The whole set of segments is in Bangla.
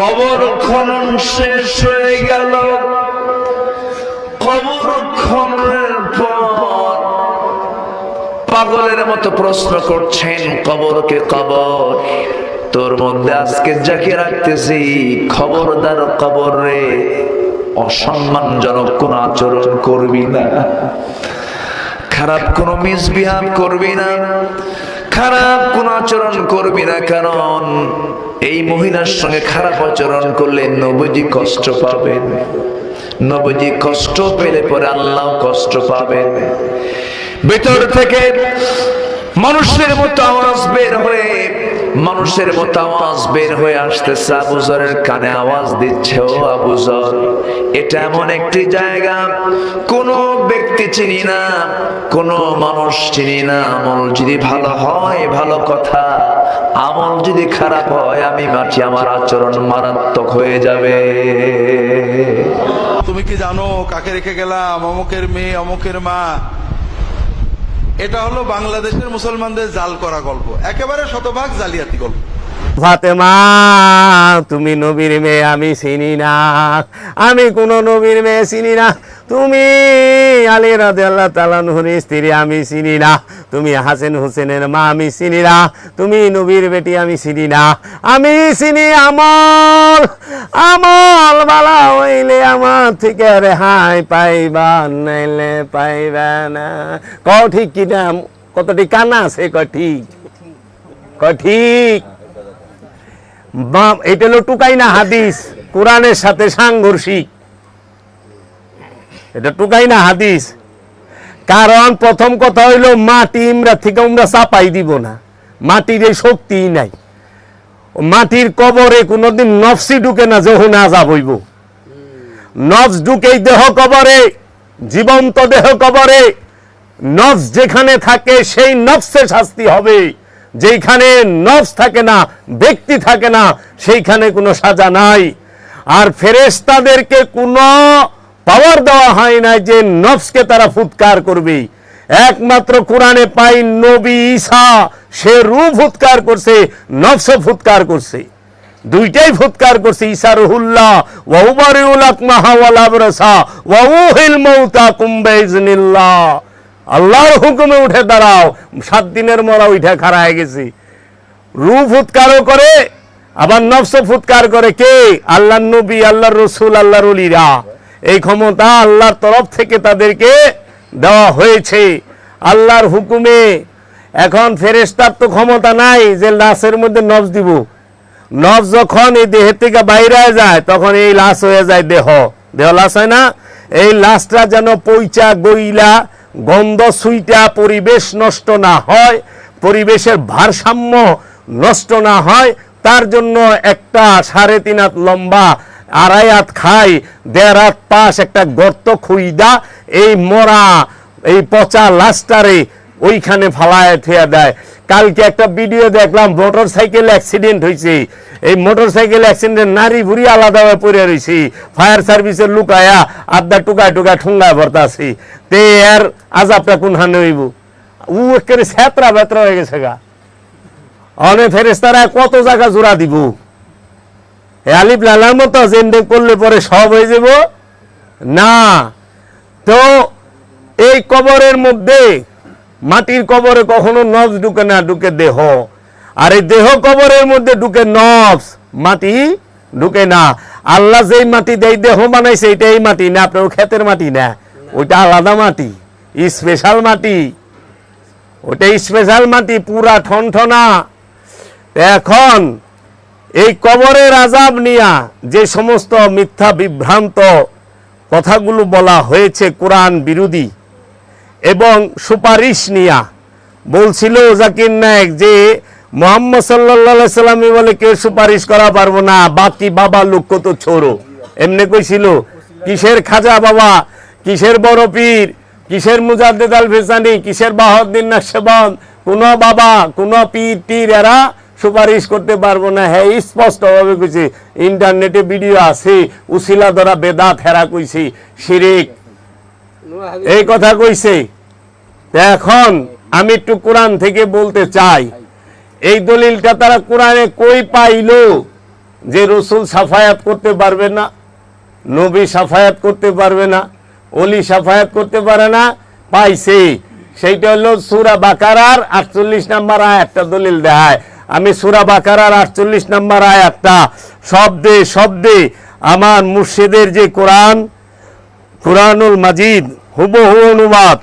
কবর খনন শেষ হয়ে গেল। কবর খননের পর পাগলের মতো প্রশ্ন করছেন কবরকে কবর তোর মধ্যে আজকে যাকে রাখতেছি, খবরদার কবর রে। অসম্মানজনক কোন আচরণ করবি না। খারাপ কোনো মিসবিহাভ করবি না। খারাপ কোন আচরণ করবি না কারণ এই মহিলার সঙ্গে খারাপ আচরণ করলে নবজি কষ্ট পাবেন। নবজি কষ্ট পেলে পরে আল্লাহ কষ্ট পাবেন। ভেতর থেকে মানুষের মতো আওয়াজ বের হয়ে মানুষের মতো আওয়াজ বের হয়ে আসতেছে। আবুজরের কানে আওয়াজ দিচ্ছে, ও আবুজর এটা এমন একটি জায়গা, কোন ব্যক্তি চিনি না, কোন মানুষ চিনি না, আমল যদি ভালো হয়, ভালো কথা, আমল যদি খারাপ হয়, আমি মাটি আমার আচরণ মারাত্মক হয়ে যাবে। তুমি কি জানো কাকে রেখে গেলাম? অমুকের মেয়ে, অমুকের মা। এটা হলো বাংলাদেশের মুসলমানদের জাল করা গল্প। একেবারে শতভাগ জালিয়াতি গল্প। ফাতেমা, তুমি নবীর মেয়ে, আমি চিনি না। আমি কোনো নবীর মেয়ে চিনি না। তুমি আলী রাজে আল্লাহ তালানহুর স্ত্রী, আমি চিনি না। তুমি হাসেন হোসেনের মা, আমি চিনি না। তুমি নবীর বেটি, আমি চিনি না। আমি চিনি আমল। আমল বালা হইলে আমার থেকে রেহাই পাইবা নাইলে পাইবা না। কও ঠিক কিনা কতটি কানা আছে? ক ঠিক। ক ঠিক। এটা হলো টুকাই না হাদিস, কোরআনের সাথে সাংঘর্ষিক। এটা টুকাই না হাদিস। কারণ প্রথম কথা হইল, মাটি ইমরা থেকে আমরা চাপাই দিব না। মাটির এই শক্তিই নাই। মাটির কবরে কোনোদিন নফসি ঢুকে না যখন আজাব হইব নফস ঢুকেই দেহ কবরে, জীবন্ত দেহ কবরে, নফস যেখানে থাকে সেই নফসে শাস্তি হবে। যেখানে নফস থাকে না, ব্যক্তি থাকে না, সেইখানে কোনো সাজা নাই। আর ফেরেশতাদেরকে কোনো পাওয়ার দেওয়া হয় না যে নফসকে তারা ফুৎকার করবে। একমাত্র কোরআনে পাই নবী ঈসা, সে রু ফুৎকার করছে নফস ফুৎকার করছে। দুইটাই ফুৎকার করছে ঈসা রুহুল্লাহ ওয়াউবারিউল আকমাহা ওয়াল আবরাসা ওয়াউহিল মাউতা কুম্বে ইজনিল্লাহ আল্লাহর হুকুমে উঠে দাঁড়াও, সাত দিনের মরা উঠে খাড়া হয়ে গেছি। রু ফুৎকারও করে, আবার নফস ফুৎকার করে কে? আল্লাহ নবী, আল্লাহর রসুল, আল্লাহর উলিরা এই ক্ষমতা আল্লাহর তরফ থেকে তাদেরকে দেওয়া হয়েছে। আল্লাহর হুকুমে এখন ফেরেস্তার তো ক্ষমতা নাই যে লাশের মধ্যে নফস দিব। নফস যখন এই দেহের থেকে বাইরে যায়, তখন এই লাশ হয়ে যায় দেহ। দেহ লাশ হয় না? এই লাশটা যেন পইচা, গইলা, গন্ধ, সুইটা পরিবেশ নষ্ট না হয়, পরিবেশের ভারসাম্য নষ্ট না হয়, তার জন্য একটা সাড়ে তিন হাত লম্বা আড়াই হাত খাই, দেড় হাত পাশ একটা গর্ত খুইদা, এই মরা, এই পচা লাস্টারে ওইখানে ফালায় থেয়া দেয়। কালকে একটা ভিডিও দেখলাম, মোটর সাইকেল অ্যাক্সিডেন্ট হয়েছে এই মোটর সাইকেল অ্যাক্সিডেন্ট নারী ভুড়ি আলাদা হয়ে পড়ে রয়েছি ফায়ার সার্ভিসের লুকায়া আড্ডা টুকায় টুকায় ঠুঙ্গায় ভরতা আছি তে এর আজাবটা কোন হানে হইব? উ একেবারে স্যাতরা বেতরা হয়ে গেছে গা। অনেক ফেরেস্তারা কত জায়গা জোড়া দিব? আলিফ লালার মতো জেন্ডে করলে পরে সব হয়ে যাব। না। তো এই কবরের মধ্যে মাটির কবরে কখনো নবস ঢুকে না, ঢুকে দেহ। আর এই দেহ কবরের মধ্যে ঢুকে নবস মাটি ঢুকে না। আল্লাহ যেই মাটি দেয়, দেহ বানাইছে এটা এই মাটি না, আপনার ক্ষেতের মাটি না। ওইটা আলাদা মাটি স্পেশাল মাটি। ওটা স্পেশাল মাটি, পুরা ঠনঠনা। এখন এই কবরের আজাব নিয়া যে সমস্ত মিথ্যা বিভ্রান্ত কথাগুলো বলা হয়েছে কোরআন বিরোধী এবং সুপারিশ নিয়া, বলছিল জাকির নায়ক যে মোহাম্মদ সাল্লা সাল্লামী বলে কেউ সুপারিশ করা পারব না, বাকি বাবা লোক তো ছোড়ো এমনি কইছিল, কিসের খাজা বাবা? কিসের বড় পীর? কিসের মুজাদ্দেদ আল ভেসানি কিসের বাহদ্দিন নাকশেবন কোন বাবা, কোন পীর টির এরা সুপারিশ করতে পারব না। হ্যাঁ স্পষ্ট ভাবে কইছি, ইন্টারনেটে ভিডিও আছে, উসিলা ধরা বেদাত হেরা কইছি, শিরিক। এই কথা কইছে। এখন আমি একটু কোরআন থেকে বলতে চাই। এই দলিলটা তারা কোরআনে কই পাইলো যে রসুল সাফায়াত করতে পারবে না, নবী সাফায়াত করতে পারবে না অলি সাফায়াত করতে পারে না, পাইছে। সেইটা হলো সুরা বাকারার আটচল্লিশ নাম্বার একটা দলিল দেখায়। আমি সুরা বাকারার আটচল্লিশ নাম্বার আয়াতটা শব্দে শব্দে আমার মুর্শিদের যে কোরআন, কোরআনুল মাজিদ, হুবহু অনুবাদ,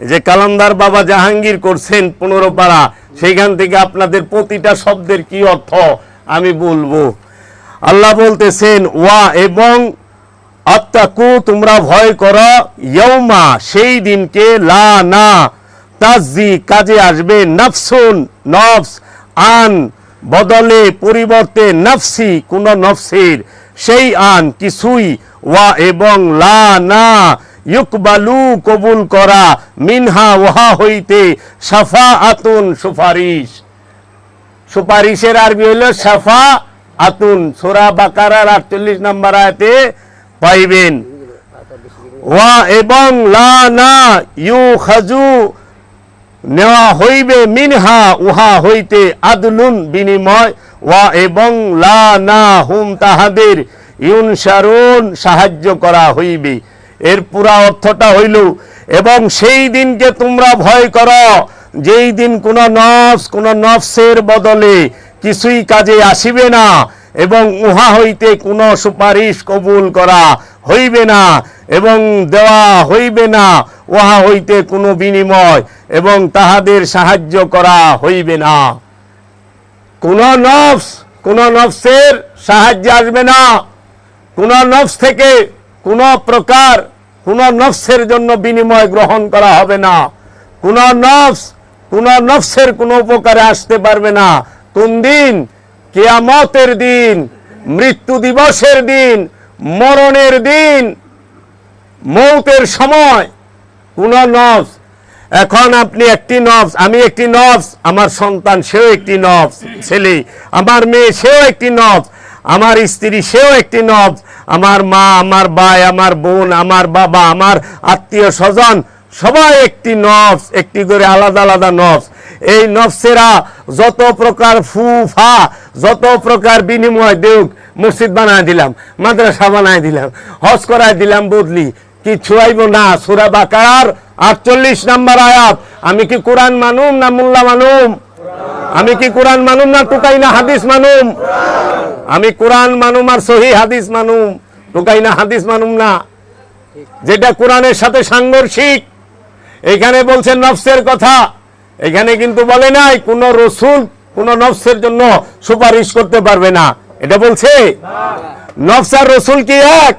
যে কালান্দার বাবা জাহাঙ্গীর করছেন পনেরো পাড়া সেইখান থেকে আপনাদের প্রতিটা শব্দের কি অর্থ আমি বলব। আল্লাহ বলতেছেন, ওয়া এবং আত্মাকু তোমরা ভয় করো ইয়ৌমা সেই দিনকে লা না তাজি কাজে আসবে নফসুন, নফস, আন, বদলে, পরিবর্তে নফসি, কোন নফসের, সেই আন কিছুই, ওয়া এবং লা, না, ইউকবালু, কবুল করা, মিনহা ওহা হইতে সাফা আতুন সুপারিশ। সুপারিশের আরবি হইল সাফা আতুন সোরা বাকারার আটচল্লিশ নম্বর আয়াতে পাইবেন। ওয়া এবং লা, না ইউ খাজু নেওয়া হইবে মিনহা, উহা হইতে আদলুন বিনিময়, ওয়া এবং লা না হুম তাহাদের ইউনসারুন সাহায্য করা হইবে। এর পুরা অর্থটা হইল, এবং সেই দিনকে তোমরা ভয় করো, যেই দিন কোন নফস, কোন নফসের বদলে কিছুই কাজে আসিবে না, এবং উহা হইতে কোনো সুপারিশ কবুল করা হইবে না, এবং দেওয়া হইবে না উহা হইতে কোনো বিনিময় এবং তাহাদের সাহায্য করা হইবে না। কোন নফস, কোন নফসের সাহায্য আসবে না। কোন নফস থেকে কোন প্রকার কোন নফসের জন্য বিনিময় গ্রহণ করা হবে না। কোন নফস, কোন নফসের কোন উপকারে আসতে পারবে না। কোন দিন? কেয়ামতের দিন, মৃত্যু দিবসের দিন, মরণের দিন, মৌতের সময় কোন নফস? এখন আপনি একটি নফস, আমি একটি নফস, আমার সন্তান সেও একটি নফস, ছেলে, আমার মেয়ে সেও একটি নফস, আমার স্ত্রী সেও একটি নফস, আমার মা, আমার ভাই, আমার বোন, আমার বাবা, আমার আত্মীয় স্বজন, সবাই একটি নফস, একটি করে আলাদা আলাদা নফস। এই নফসেরা যত প্রকার ফু ফা যত প্রকার বিনিময় দেউক, মসজিদ বানায় দিলাম, মাদ্রাসা বানায় দিলাম, হজ করায় দিলাম বদলি কিছু আইব না? সুরা বাকার আটচল্লিশ নাম্বার আয়াত। আমি কি কোরআন মানুম না মোল্লা মানুম? আমি কি কোরআন মানুম না টুকাই না হাদিস মানুম? আমি কোরআন মানুম আর সহি হাদিস মানুম। টুকাই না হাদিস মানুম না। যেটা কোরআনের সাথে সাংঘর্ষিক। এখানে বলছেন নফসের কথা। এখানে কিন্তু বলে নাই কোন রসুল কোন নফসের জন্য সুপারিশ করতে পারবে না। এটা বলছে? নফসার রসুল কি এক?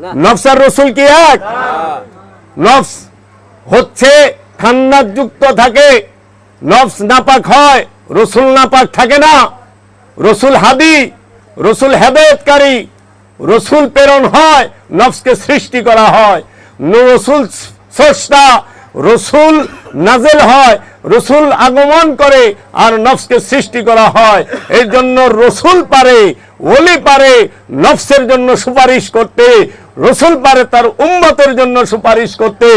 নফসার রসুল কি এক? নফস হচ্ছে ঠান্ডা যুক্ত থাকে নফস নাপাক হয় রসুল নাপাক থাকে না। রসুল হাদি রসুল হেদায়তকারী রসুল প্রেরণ হয় নফসকে সৃষ্টি করা হয়। ন- রসুল স্রষ্টা রসুল নাজেল হয়, রসুল আগমন করে আর নফসকে সৃষ্টি করা হয়। এর জন্য রসুল পারে, ওলি পারে, নফসের জন্য সুপারিশ করতে, রসুল পারে তার উম্মতের জন্য সুপারিশ করতে,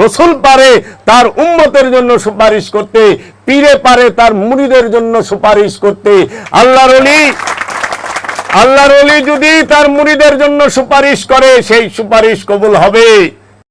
রসুল পারে তার উম্মতের জন্য সুপারিশ করতে, পীরে পারে তার মুড়িদের জন্য সুপারিশ করতে। আল্লাহর অলি আল্লাহর অলি যদি তার মুড়িদের জন্য সুপারিশ করে, সেই সুপারিশ কবুল হবে।